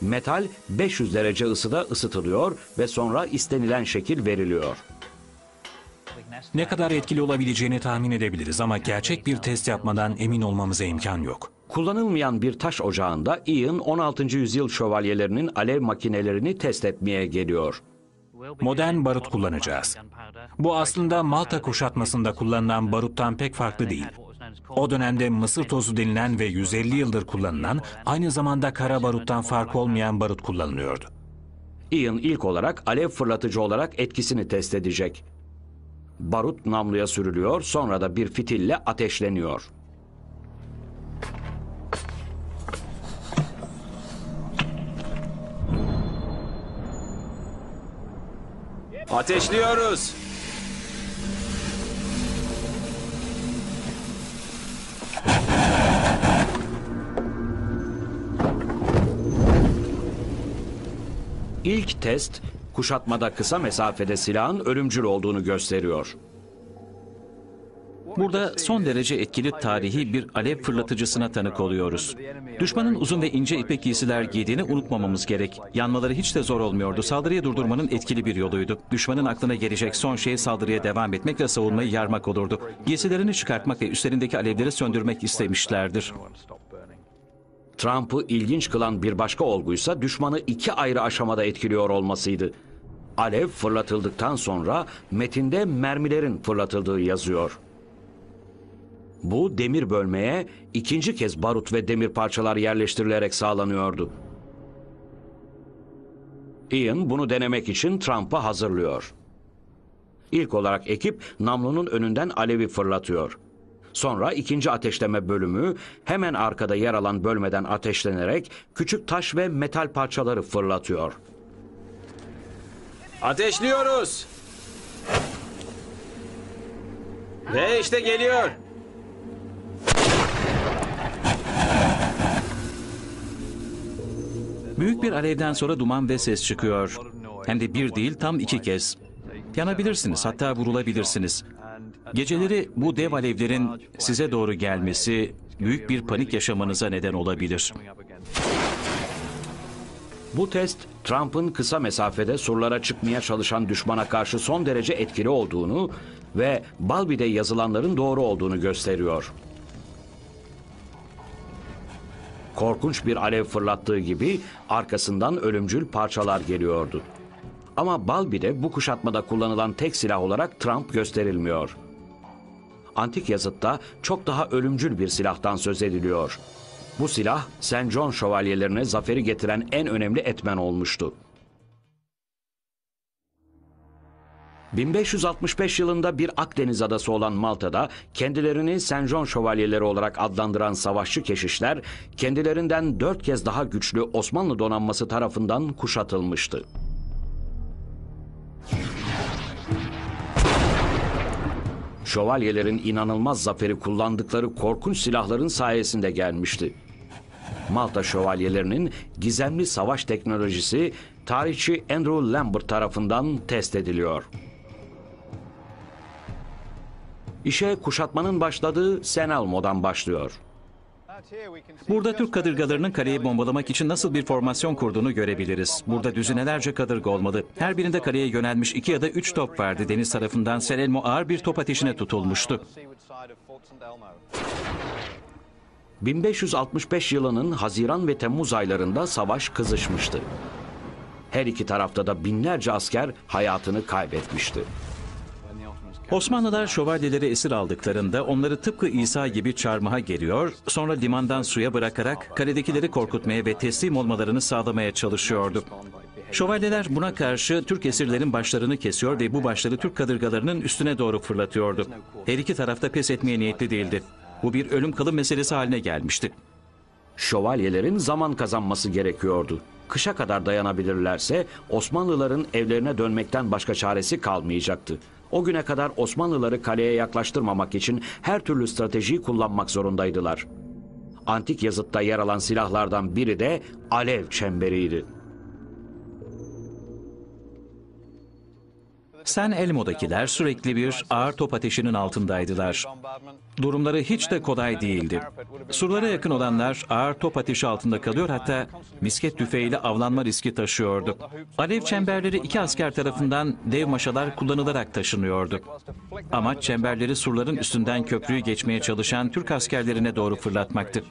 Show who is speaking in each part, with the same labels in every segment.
Speaker 1: Metal 500 derece ısıda ısıtılıyor ve sonra istenilen şekil veriliyor.
Speaker 2: Ne kadar etkili olabileceğini tahmin edebiliriz ama gerçek bir test yapmadan emin olmamıza imkan yok.
Speaker 1: Kullanılmayan bir taş ocağında Ian 16. yüzyıl şövalyelerinin alev makinelerini test etmeye geliyor.
Speaker 2: Modern barut kullanacağız. Bu aslında Malta kuşatmasında kullanılan baruttan pek farklı değil. O dönemde mısır tozu denilen ve 150 yıldır kullanılan, aynı zamanda kara baruttan farkı olmayan barut kullanılıyordu.
Speaker 1: Ian ilk olarak alev fırlatıcı olarak etkisini test edecek. Barut namluya sürülüyor, sonra da bir fitille ateşleniyor.
Speaker 3: Ateşliyoruz.
Speaker 1: İlk test, kuşatmada kısa mesafede silahın ölümcül olduğunu gösteriyor.
Speaker 4: Burada son derece etkili tarihi bir alev fırlatıcısına tanık oluyoruz. Düşmanın uzun ve ince ipek giysiler giydiğini unutmamamız gerek. Yanmaları hiç de zor olmuyordu. Saldırıyı durdurmanın etkili bir yoluydu. Düşmanın aklına gelecek son şey saldırıya devam etmek ve savunmayı yarmak olurdu. Giysilerini çıkartmak ve üstlerindeki alevleri söndürmek istemişlerdir.
Speaker 1: Trump'ı ilginç kılan bir başka olguysa düşmanı iki ayrı aşamada etkiliyor olmasıydı. Alev fırlatıldıktan sonra metinde mermilerin fırlatıldığı yazıyor. Bu demir bölmeye ikinci kez barut ve demir parçalar yerleştirilerek sağlanıyordu. Ian bunu denemek için Trump'ı hazırlıyor. İlk olarak ekip namlunun önünden alevi fırlatıyor. Sonra ikinci ateşleme bölümü hemen arkada yer alan bölmeden ateşlenerek küçük taş ve metal parçaları fırlatıyor.
Speaker 3: Ateşliyoruz. Ve işte geliyor.
Speaker 4: Büyük bir alevden sonra duman ve ses çıkıyor. Hem de bir değil tam iki kez. Yanabilirsiniz hatta vurulabilirsiniz. Geceleri bu dev alevlerin size doğru gelmesi büyük bir panik yaşamanıza neden olabilir.
Speaker 1: Bu test Trump'ın kısa mesafede surlara çıkmaya çalışan düşmana karşı son derece etkili olduğunu ve Balbi'de yazılanların doğru olduğunu gösteriyor. Korkunç bir alev fırlattığı gibi arkasından ölümcül parçalar geliyordu. Ama Balbi'de bu kuşatmada kullanılan tek silah olarak Trump gösterilmiyor. Antik yazıtta çok daha ölümcül bir silahtan söz ediliyor. Bu silah St. John şövalyelerine zaferi getiren en önemli etmen olmuştu. 1565 yılında bir Akdeniz adası olan Malta'da kendilerini St. John şövalyeleri olarak adlandıran savaşçı keşişler kendilerinden dört kez daha güçlü Osmanlı donanması tarafından kuşatılmıştı. Şövalyelerin inanılmaz zaferi kullandıkları korkunç silahların sayesinde gelmişti. Malta şövalyelerinin gizemli savaş teknolojisi tarihçi Andrew Lambert tarafından test ediliyor. İşe kuşatmanın başladığı Sen Elmo'dan başlıyor.
Speaker 4: Burada Türk kadırgalarının kaleyi bombalamak için nasıl bir formasyon kurduğunu görebiliriz. Burada düzinelerce kadırga olmalı. Her birinde kaleye yönelmiş iki ya da üç top vardı. Deniz tarafından Selelmo ağır bir top ateşine tutulmuştu.
Speaker 1: 1565 yılının Haziran ve Temmuz aylarında savaş kızışmıştı. Her iki tarafta da binlerce asker hayatını kaybetmişti.
Speaker 4: Osmanlılar şövalyeleri esir aldıklarında onları tıpkı İsa gibi çarmıha geliyor, sonra limandan suya bırakarak kaledekileri korkutmaya ve teslim olmalarını sağlamaya çalışıyordu. Şövalyeler buna karşı Türk esirlerin başlarını kesiyor ve bu başları Türk kadırgalarının üstüne doğru fırlatıyordu. Her iki tarafta pes etmeye niyetli değildi. Bu bir ölüm kalım meselesi haline gelmişti.
Speaker 1: Şövalyelerin zaman kazanması gerekiyordu. Kışa kadar dayanabilirlerse Osmanlıların evlerine dönmekten başka çaresi kalmayacaktı. O güne kadar Osmanlıları kaleye yaklaştırmamak için her türlü stratejiyi kullanmak zorundaydılar. Antik yazıtta yer alan silahlardan biri de alev çemberiydi.
Speaker 4: San Elmo'dakiler sürekli bir ağır top ateşinin altındaydılar. Durumları hiç de kolay değildi. Surlara yakın olanlar ağır top ateşi altında kalıyor hatta misket tüfeğiyle avlanma riski taşıyordu. Alev çemberleri iki asker tarafından dev maşalar kullanılarak taşınıyordu. Amaç çemberleri surların üstünden köprüyü geçmeye çalışan Türk askerlerine doğru fırlatmaktı.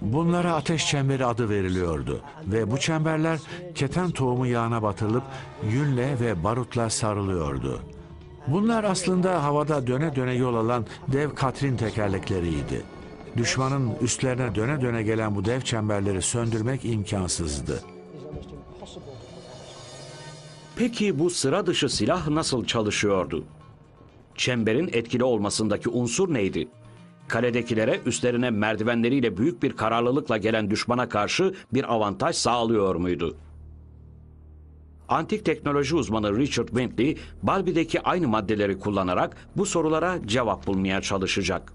Speaker 5: Bunlara ateş çemberi adı veriliyordu ve bu çemberler keten tohumu yağına batırılıp yünle ve barutla sarılıyordu. Bunlar aslında havada döne döne yol alan dev katrin tekerlekleriydi. Düşmanın üstlerine döne döne gelen bu dev çemberleri söndürmek imkansızdı.
Speaker 1: Peki bu sıra dışı silah nasıl çalışıyordu? Çemberin etkili olmasındaki unsur neydi? Kaledekilere üstlerine merdivenleriyle büyük bir kararlılıkla gelen düşmana karşı bir avantaj sağlıyor muydu? Antik teknoloji uzmanı Richard Bentley, Balbi'deki aynı maddeleri kullanarak bu sorulara cevap bulmaya çalışacak.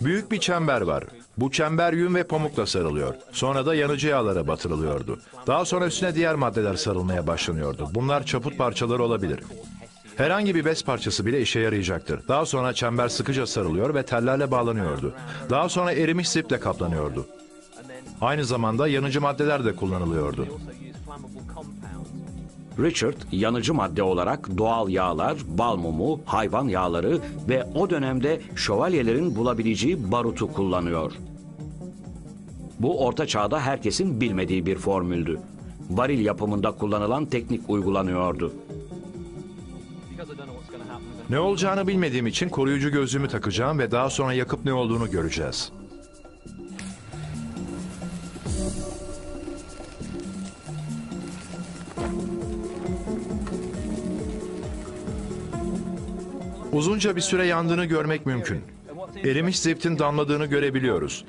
Speaker 6: Büyük bir çember var. Bu çember yün ve pamukla sarılıyor. Sonra da yanıcı yağlara batırılıyordu. Daha sonra üstüne diğer maddeler sarılmaya başlanıyordu. Bunlar çaput parçaları olabilir. Herhangi bir bez parçası bile işe yarayacaktır. Daha sonra çember sıkıca sarılıyor ve tellerle bağlanıyordu. Daha sonra erimiş ziple kaplanıyordu. Aynı zamanda yanıcı maddeler de kullanılıyordu.
Speaker 1: Richard, yanıcı madde olarak doğal yağlar, bal mumu, hayvan yağları ve o dönemde şövalyelerin bulabileceği barutu kullanıyor. Bu orta çağda herkesin bilmediği bir formüldü. Varil yapımında kullanılan teknik uygulanıyordu.
Speaker 6: Ne olacağını bilmediğim için koruyucu gözlüğümü takacağım ve daha sonra yakıp ne olduğunu göreceğiz. Uzunca bir süre yandığını görmek mümkün. Erimiş ziftin damladığını görebiliyoruz.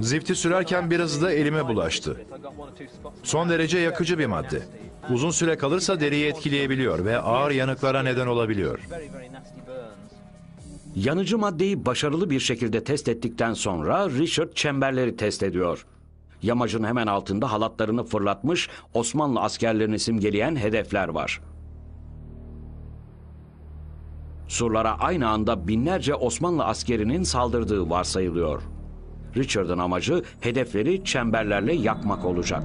Speaker 6: Zifti sürerken birazı da elime bulaştı. Son derece yakıcı bir madde. Uzun süre kalırsa deriyi etkileyebiliyor ve ağır yanıklara neden olabiliyor.
Speaker 1: Yanıcı maddeyi başarılı bir şekilde test ettikten sonra Richard çemberleri test ediyor. Yamacın hemen altında halatlarını fırlatmış Osmanlı askerlerini simgeleyen hedefler var. Surlara aynı anda binlerce Osmanlı askerinin saldırdığı varsayılıyor. Richard'ın amacı hedefleri çemberlerle yakmak olacak.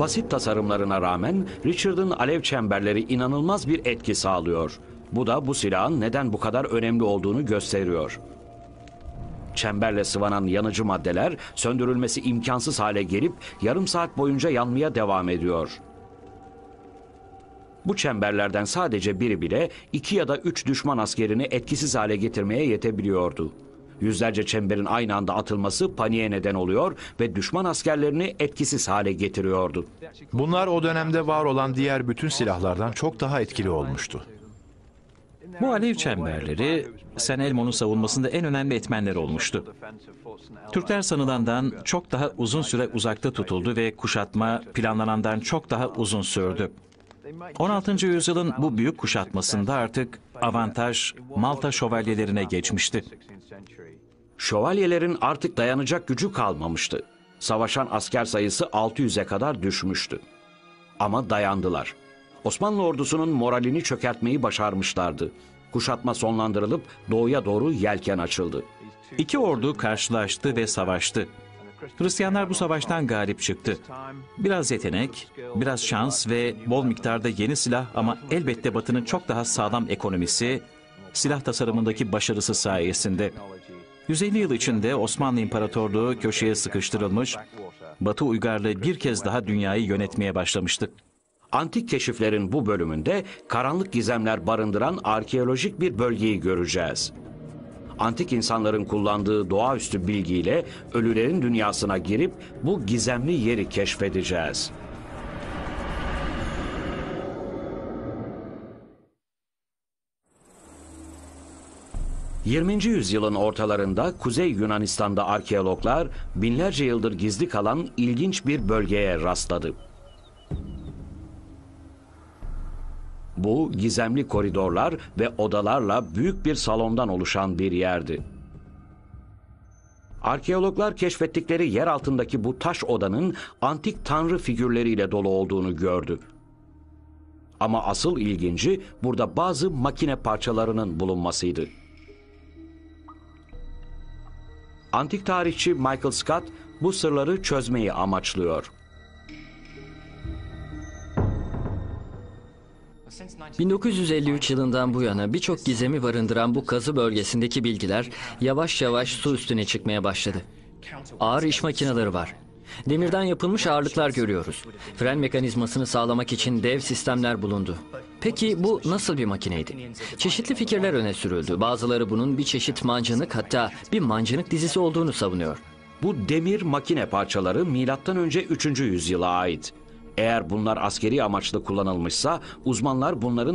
Speaker 1: Basit tasarımlarına rağmen Richard'ın alev çemberleri inanılmaz bir etki sağlıyor. Bu da bu silahın neden bu kadar önemli olduğunu gösteriyor. Çemberle sıvanan yanıcı maddeler söndürülmesi imkansız hale gelip yarım saat boyunca yanmaya devam ediyor. Bu çemberlerden sadece biri bile iki ya da üç düşman askerini etkisiz hale getirmeye yetebiliyordu. Yüzlerce çemberin aynı anda atılması paniğe neden oluyor ve düşman askerlerini etkisiz hale getiriyordu.
Speaker 6: Bunlar o dönemde var olan diğer bütün silahlardan çok daha etkili olmuştu.
Speaker 4: Bu alev çemberleri San Elmo'nun savunmasında en önemli etmenler olmuştu. Türkler sanılandan çok daha uzun süre uzakta tutuldu ve kuşatma planlanandan çok daha uzun sürdü. 16. yüzyılın bu büyük kuşatmasında artık avantaj Malta şövalyelerine geçmişti.
Speaker 1: Şövalyelerin artık dayanacak gücü kalmamıştı. Savaşan asker sayısı 600'e kadar düşmüştü. Ama dayandılar. Osmanlı ordusunun moralini çökertmeyi başarmışlardı. Kuşatma sonlandırılıp doğuya doğru yelken açıldı.
Speaker 4: İki ordu karşılaştı ve savaştı. Hristiyanlar bu savaştan galip çıktı. Biraz yetenek, biraz şans ve bol miktarda yeni silah ama elbette Batı'nın çok daha sağlam ekonomisi, silah tasarımındaki başarısı sayesinde. 150 yıl içinde Osmanlı İmparatorluğu köşeye sıkıştırılmış, Batı uygarlığı bir kez daha dünyayı yönetmeye başlamıştı.
Speaker 1: Antik keşiflerin bu bölümünde karanlık gizemler barındıran arkeolojik bir bölgeyi göreceğiz. Antik insanların kullandığı doğaüstü bilgiyle ölülerin dünyasına girip bu gizemli yeri keşfedeceğiz. 20. yüzyılın ortalarında Kuzey Yunanistan'da arkeologlar binlerce yıldır gizli kalan ilginç bir bölgeye rastladı. Bu gizemli koridorlar ve odalarla büyük bir salondan oluşan bir yerdi. Arkeologlar keşfettikleri yer altındaki bu taş odanın antik tanrı figürleriyle dolu olduğunu gördü. Ama asıl ilginci burada bazı makine parçalarının bulunmasıydı. Antik tarihçi Michael Scott bu sırları çözmeyi amaçlıyor.
Speaker 7: 1953 yılından bu yana birçok gizemi barındıran bu kazı bölgesindeki bilgiler yavaş yavaş su üstüne çıkmaya başladı. Ağır iş makineleri var. Demirden yapılmış ağırlıklar görüyoruz. Fren mekanizmasını sağlamak için dev sistemler bulundu. Peki bu nasıl bir makineydi? Çeşitli fikirler öne sürüldü. Bazıları bunun bir çeşit mancınık hatta bir mancınık dizisi olduğunu savunuyor.
Speaker 1: Bu demir makine parçaları milattan önce 3. yüzyıla ait. Eğer bunlar askeri amaçlı kullanılmışsa uzmanlar bunların